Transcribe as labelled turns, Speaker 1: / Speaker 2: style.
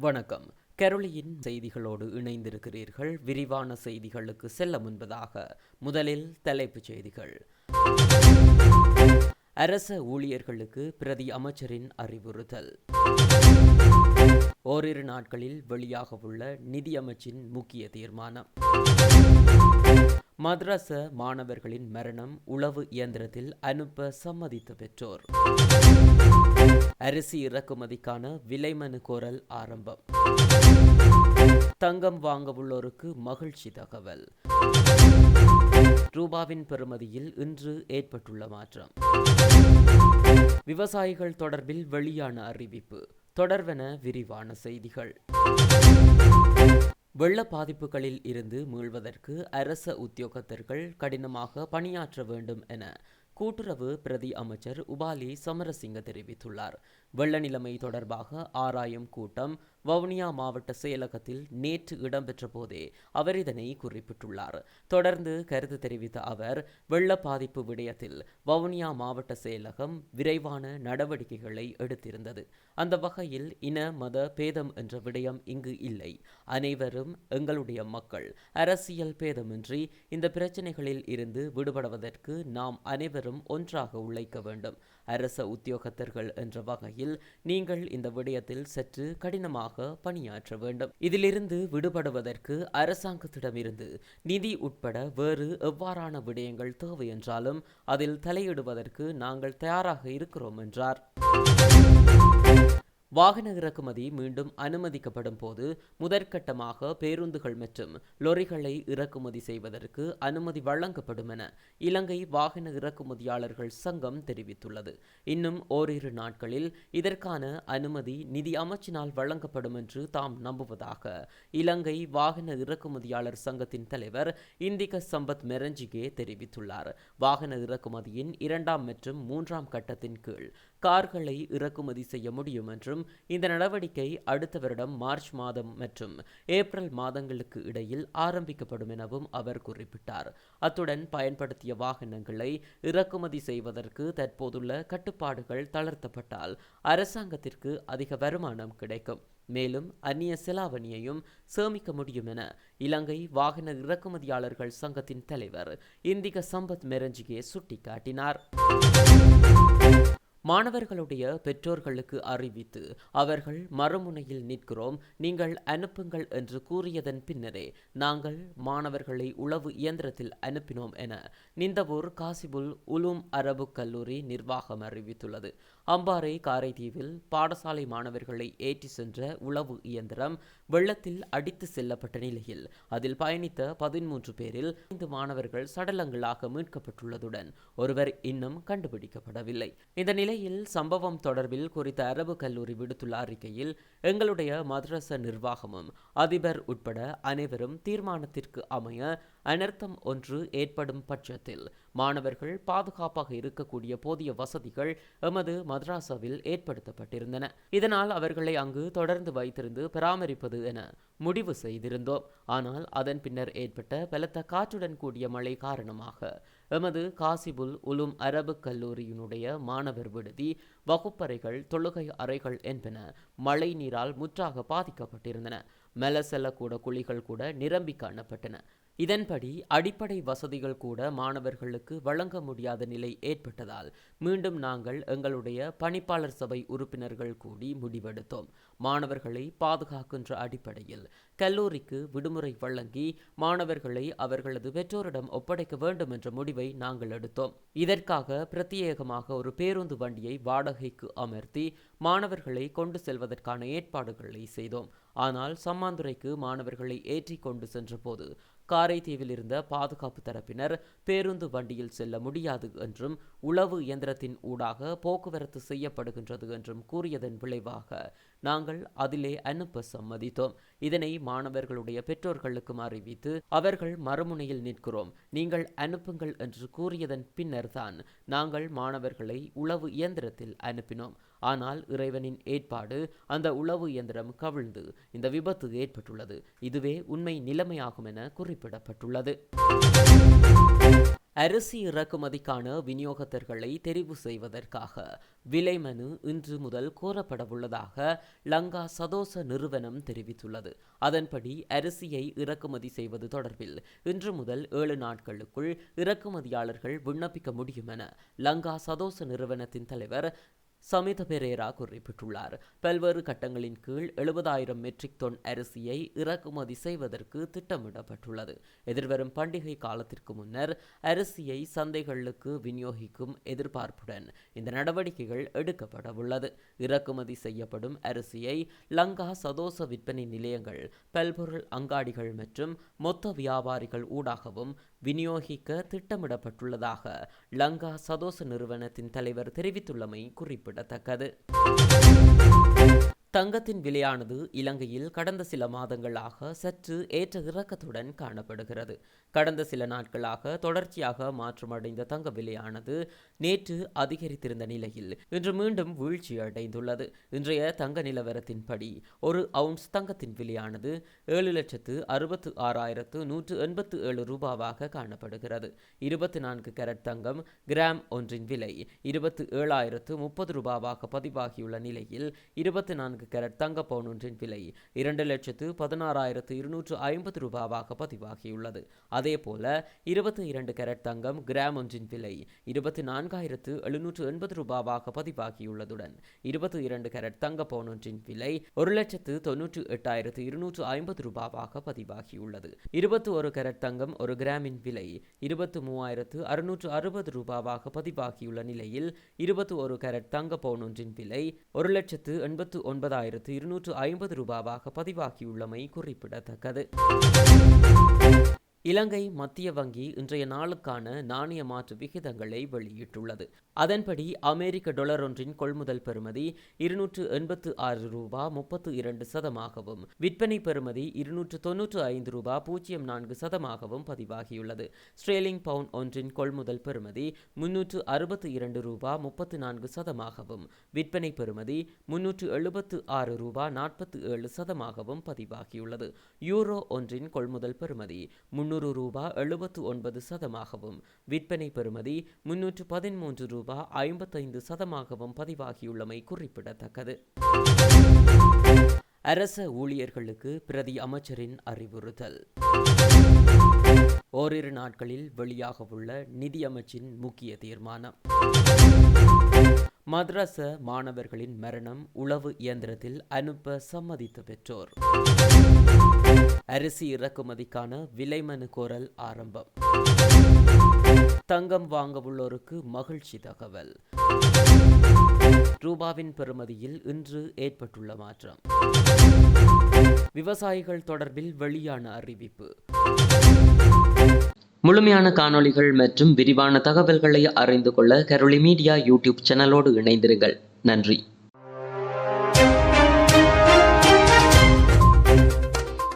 Speaker 1: வணக்கம். கெரோலியின் செய்திகளோடு இணைந்திருக்கிறீர்கள். விரிவான செய்திகளுக்கு செல்ல முன்பதாக முதலில் தலைப்புச் செய்திகள். அரச ஊழியர்களுக்கு பிரதி அமைச்சரின் அறிவுறுத்தல். ஓரிரு நாட்களில் வெளியாக வெளியாகவுள்ள நிதியமைச்சின் முக்கிய தீர்மானம். மദ്രச மாணவர்களின் மரணம் உளவு இயந்திரத்தில் அனுப்ப சம்மதித்த பெற்றோர். அரிசி இறக்குமதிக்கான விலைமனு கோரல் ஆரம்பம். தங்கம் வாங்க உள்ளோருக்கு மகிழ்ச்சி தகவல். ரூபாவின் பெறுமதியில் இன்று ஏற்பட்டுள்ள மாற்றம். விவசாயிகள் தொடர்பில் வெளியான அறிவிப்பு. தொடர்வென விரிவான செய்திகள். வெள்ள பாதிப்புகளில் இருந்து மீள்வதற்கு அரச உத்தியோகத்தர்கள் கடினமாக பணியாற்ற வேண்டும் என கூட்டுறவு பிரதி அமைச்சர் உபாலி சமரசிங்க தெரிவித்துள்ளார். வெள்ள நிலைமை தொடர்பாக ஆராயும் கூட்டம் வவுனியா மாவட்ட செயலகத்தில் நேற்று இடம்பெற்ற போதே அவர் இதனை குறிப்பிட்டுள்ளார். தொடர்ந்து கருத்து தெரிவித்த அவர் வெள்ள பாதிப்பு விடயத்தில் வவுனியா மாவட்ட செயலகம் விரைவான நடவடிக்கைகளை எடுத்திருந்தது. அந்த வகையில் இன மத பேதம் என்ற விடயம் இங்கு இல்லை. அனைவரும் எங்களுடைய மக்கள். அரசியல் பேதமின்றி இந்த பிரச்சனைகளில் இருந்து விடுபடுவதற்கு நாம் அனைவரும் ஒன்றாக உழைக்க வேண்டும். அரச உத்தியோகத்தர்கள் என்ற வகையில் நீங்கள் இந்த விடயத்தில் சற்று கடினமாக பணியாற்ற வேண்டும். இதிலிருந்து விடுபடுவதற்கு அரசாங்கத்திடமிருந்து நிதி உட்பட வேறு எவ்வாறான விடயங்கள் தேவை என்றாலும் அதில் தலையிடுவதற்கு நாங்கள் தயாராக இருக்கிறோம் என்றார். வாகன இறக்குமதி மீண்டும் அனுமதிக்கப்படும் போது முதற்கட்டமாக பேருந்துகள் மற்றும் லொரிகளை இறக்குமதி செய்வதற்கு அனுமதி வழங்கப்படும் என இலங்கை வாகன இறக்குமதியாளர்கள் சங்கம் தெரிவித்துள்ளது. இன்னும் ஓரிரு நாட்களில் இதற்கான அனுமதி நிதி அமைச்சினால் வழங்கப்படும் என்று தாம் நம்புவதாக இலங்கை வாகன இறக்குமதியாளர் சங்கத்தின் தலைவர் இந்திக சம்பத் மெரஞ்சிகே தெரிவித்துள்ளார். வாகன இறக்குமதியின் இரண்டாம் மற்றும் மூன்றாம் கட்டத்தின் கீழ் கார்களை இறக்குமதி செய்ய முடியும் என்றும் இந்த நடவடிக்கை அடுத்த வருடம் மார்ச் மாதம் மற்றும் ஏப்ரல் மாதங்களுக்கு இடையில் ஆரம்பிக்கப்படும் எனவும் அவர் குறிப்பிட்டார். அத்துடன் பயன்படுத்திய வாகனங்களை இறக்குமதி செய்வதற்கு தற்போதுள்ள கட்டுப்பாடுகள் தளர்த்தப்பட்டால் அரசாங்கத்திற்கு அதிக வருமானம் கிடைக்கும். மேலும் அந்நிய செலாவணியையும் சேமிக்க முடியும் என இலங்கை வாகன இறக்குமதியாளர்கள் சங்கத்தின் தலைவர் இந்திக சம்பத் மெரஞ்சிகே சுட்டிக்காட்டினார். மாணவர்களுடைய பெற்றோர்களுக்கு அறிவித்து அவர்கள் மறுமுனையில் நிற்கிறோம் நீங்கள் அனுப்புங்கள் என்று கூறியதன் பின்னரே நாங்கள் மாணவர்களை உளவு இயந்திரத்தில் அனுப்பினோம் என நிந்தவூர் காசிபுல் உலூம் அரபு கல்லூரி நிர்வாகம் அறிவித்துள்ளது. அம்பாறை காரைதீவில் பாடசாலை மாணவர்களை ஏற்றி சென்ற உளவு இயந்திரம் வெள்ளத்தில் அடித்து செல்லப்பட்ட நிலையில் அதில் பயணித்த பதிமூன்று பேரில் ஐந்து மாணவர்கள் சடலங்களாக மீட்கப்பட்டுள்ளதுடன் ஒருவர் இன்னும் கண்டுபிடிக்கப்படவில்லை. இந்த நிலையில் சம்பவம் தொடர்பில் குறித்த அரபு கல்லூரி விடுத்துள்ள அறிக்கையில் எங்களுடைய மதரச நிர்வாகமும் அதிபர் உட்பட அனைவரும் தீர்மானத்திற்கு அமைய அனர்த்தம் ஒன்று ஏற்படும் பட்சத்தில் மாணவர்கள் பாதுகாப்பாக இருக்கக்கூடிய போதிய வசதிகள் எமது மதராசாவில் ஏற்படுத்தப்பட்டிருந்தன. இதனால் அவர்களை அங்கு தொடர்ந்து வைத்திருந்து பராமரிப்பது என முடிவு செய்திருந்தோம். ஆனால் அதன் பின்னர் ஏற்பட்ட பலத்த காற்றுடன் கூடிய மழை காரணமாக எமது காசிபுல் உலும் அரபு கல்லூரியினுடைய மாணவர் விடுதி வகுப்பறைகள் தொழுகை அறைகள் என்பன மழை நீரால் முற்றாக பாதிக்கப்பட்டிருந்தன. மெல்ல செல்லக்கூட குழிகள் கூட நிரம்பி காணப்பட்டன. இதன்படி அடிப்படை வசதிகள் கூட மாணவர்களுக்கு வழங்க முடியாத நிலை ஏற்பட்டதால் மீண்டும் நாங்கள் எங்களுடைய பணிப்பாளர் சபை உறுப்பினர்கள் கூடி முடிவெடுத்தோம். மாணவர்களை பாதுகாக்கின்ற அடிப்படையில் கல்லூரிக்கு விடுமுறை வழங்கி மாணவர்களை அவர்களது பெற்றோரிடம் ஒப்படைக்க வேண்டும் என்ற முடிவை நாங்கள் எடுத்தோம். இதற்காக பிரத்யேகமாக ஒரு பேருந்து வண்டியை வாடகைக்கு அமர்த்தி மாணவர்களை கொண்டு செல்வதற்கான ஏற்பாடுகளை செய்தோம். ஆனால் சம்மாந்துறைக்கு மாணவர்களை ஏற்றி கொண்டு சென்றபோது காரைதீவில் இருந்த பாதுகாப்பு தரப்பினர் பேருந்து வண்டியில் செல்ல முடியாது என்றும் உளவு இயந்திரத்தின் ஊடாக போக்குவரத்து செய்யப்படுகின்றது என்றும் கூறியதன் விளைவாக நாங்கள் அதிலே அனுப்ப சம்மதித்தோம். இதனை மாணவர்களுடைய பெற்றோர்களுக்கும் அறிவித்து அவர்கள் மறுமுனையில் நிற்கிறோம். நீங்கள் அனுப்புங்கள் என்று கூறியதன் பின்னர்தான் நாங்கள் மாணவர்களை உளவு இயந்திரத்தில் அனுப்பினோம். ஆனால் இறைவனின் ஏற்பாடு அந்த உளவு இயந்திரம் கவிழ்ந்து இந்த விபத்து ஏற்பட்டுள்ளது. இதுவே உண்மை நிலைமையாகும் என குறிப்பிடப்பட்டுள்ளது. அரிசி இறக்குமதிக்கான விநியோகத்தர்களை தெரிவு செய்வதற்காக விலை மனு இன்று முதல் கோரப்படவுள்ளதாக லங்கா சதோச நிறுவனம் தெரிவித்துள்ளது. அதன்படி அரிசியை இறக்குமதி செய்வது தொடர்பில் இன்று முதல் ஏழு நாட்களுக்குள் இறக்குமதியாளர்கள் விண்ணப்பிக்க முடியும் என லங்கா சதோச நிறுவனத்தின் தலைவர் சமித பெரேரா குறிப்பிட்டுள்ளார். பல்வேறு கட்டங்களின் கீழ் எழுபதாயிரம் மெட்ரிக் டன் அரிசியை இறக்குமதி செய்வதற்கு திட்டமிடப்பட்டுள்ளது. எதிர்வரும் பண்டிகை காலத்திற்கு முன்னர் அரிசியை சந்தைகளுக்கு விநியோகிக்கும் எதிர்பார்ப்புடன் இந்த நடவடிக்கைகள் எடுக்கப்பட உள்ளது இறக்குமதி செய்யப்படும் அரிசியை லங்கா சதோச விற்பனை நிலையங்கள் பல்பொருள் அங்காடிகள் மற்றும் மொத்த வியாபாரிகள் ஊடாகவும் விநியோகிக்க திட்டமிடப்பட்டுள்ளதாக லங்கா சதோச நிறுவனத்தின் தலைவர் தெரிவித்துள்ளமை குறிப்பிடத்தக்கது. தங்கத்தின் விலையானது இலங்கையில் கடந்த சில மாதங்களாக சற்று ஏற்ற இறக்கத்துடன் காணப்படுகிறது. கடந்த சில நாட்களாக தொடர்ச்சியாக மாற்றமடைந்த தங்க விலையானது நேற்று அதிகரித்திருந்த நிலையில் இன்று மீண்டும் வீழ்ச்சி அடைந்துள்ளது. இன்றைய தங்க நிலவரத்தின்படி ஒரு அவுன்ஸ் தங்கத்தின் விலையானது ஏழு லட்சத்து அறுபத்து ஆறாயிரத்து நூற்று எண்பத்து ஏழு ரூபாவாக காணப்படுகிறது. இருபத்தி நான்கு கேரட் தங்கம் கிராம் ஒன்றின் விலை இருபத்து ஏழாயிரத்து முப்பது ரூபாவாக பதிவாகியுள்ள நிலையில் இருபத்தி நான்கு நான்கு கேரட் தங்க பவுனொன்றின் விலை இரண்டு லட்சத்து பதினாறாயிரத்து இருநூற்று ஐம்பது ரூபாவாக பதிவாகியுள்ளது. அதேபோல இருபத்தி இரண்டு கேரட் தங்கம் கிராம் ஒன்றின் விலை இருபத்தி நான்காயிரத்து எழுநூற்று எண்பது ரூபாவாக பதிவாகியுள்ளதுடன் இருபத்தி இரண்டு கேரட் தங்க பவுனொன்றின் விலை ஒரு லட்சத்து தொன்னூற்று எட்டாயிரத்து இருநூற்று ஐம்பது ரூபாவாக பதிவாகியுள்ளது. இருபத்தி ஒரு கேரட் தங்கம் ஒரு கிராமின் விலை இருபத்து மூவாயிரத்து அறுநூற்று அறுபது ரூபாவாக பதிவாகியுள்ள நிலையில் இருபத்தி ஒரு கேரட் தங்க பவுன் ஒன்றின் விலை ஒரு லட்சத்து எண்பத்து ஒன்பது ஒன்பதாயிரத்து இருநூற்று ஐம்பது ரூபாவாக பதிவாகியுள்ளமை குறிப்பிடத்தக்கது. இலங்கை மத்திய வங்கி இன்றைய நாளுக்கான நாணய மாற்று விகிதங்களை வெளியிட்டுள்ளது. அதன்படி அமெரிக்க டொலர் ஒன்றின் கொள்முதல் பெறுமதி இருநூற்று எண்பத்து ஆறு ரூபா முப்பத்து இரண்டு சதமாகவும் விற்பனை பெறுமதி இருநூற்று தொன்னூற்று ஐந்து ரூபா பூஜ்ஜியம் நான்கு சதமாகவும் பதிவாகியுள்ளது. ஸ்ட்ரேலிங் பவுண்ட் ஒன்றின் கொள்முதல் பெறுமதி முன்னூற்று அறுபத்து இரண்டு ரூபா முப்பத்து நான்கு சதமாகவும் விற்பனை பெறுமதி முன்னூற்று எழுபத்து ஆறு ரூபா நாற்பத்து ஏழு சதமாகவும் பதிவாகியுள்ளது. யூரோ ஒன்றின் கொள்முதல் பெறுமதி முன்னூறு முன்னூறு ரூபா எழுபத்து ஒன்பது சதமாகவும் விற்பனை பெறுமதி முன்னூற்று பதிமூன்று ரூபா ஐம்பத்தைந்து சதமாகவும் பதிவாகியுள்ளமை குறிப்பிடத்தக்கது. அரச ஊழியர்களுக்கு பிரதி அமைச்சரின் அறிவுறுத்தல். ஓரிரு நாட்களில் வெளியாக வெளியாகவுள்ள நிதியமைச்சின் முக்கிய தீர்மானம். மദ്രச மாணவர்களின் மரணம் உளவு இயந்திரத்தில் அனுப்ப சம்மதித்த பெற்றோர். அரிசி இறக்குமதிக்கான விலை மனு கோரல் ஆரம்பம். தங்கம் வாங்க உள்ளோருக்கு மகிழ்ச்சி தகவல். ரூபாவின் பெறுமதியில் இன்று ஏற்பட்டுள்ள மாற்றம். விவசாயிகள் தொடர்பில் வெளியான அறிவிப்பு. முழுமையான காணொளிகள் மற்றும் விரிவான தகவல்களை அறிந்து கொள்ள கரோலி மீடியா யூடியூப் சேனலோடு இணைந்திருங்கள். நன்றி.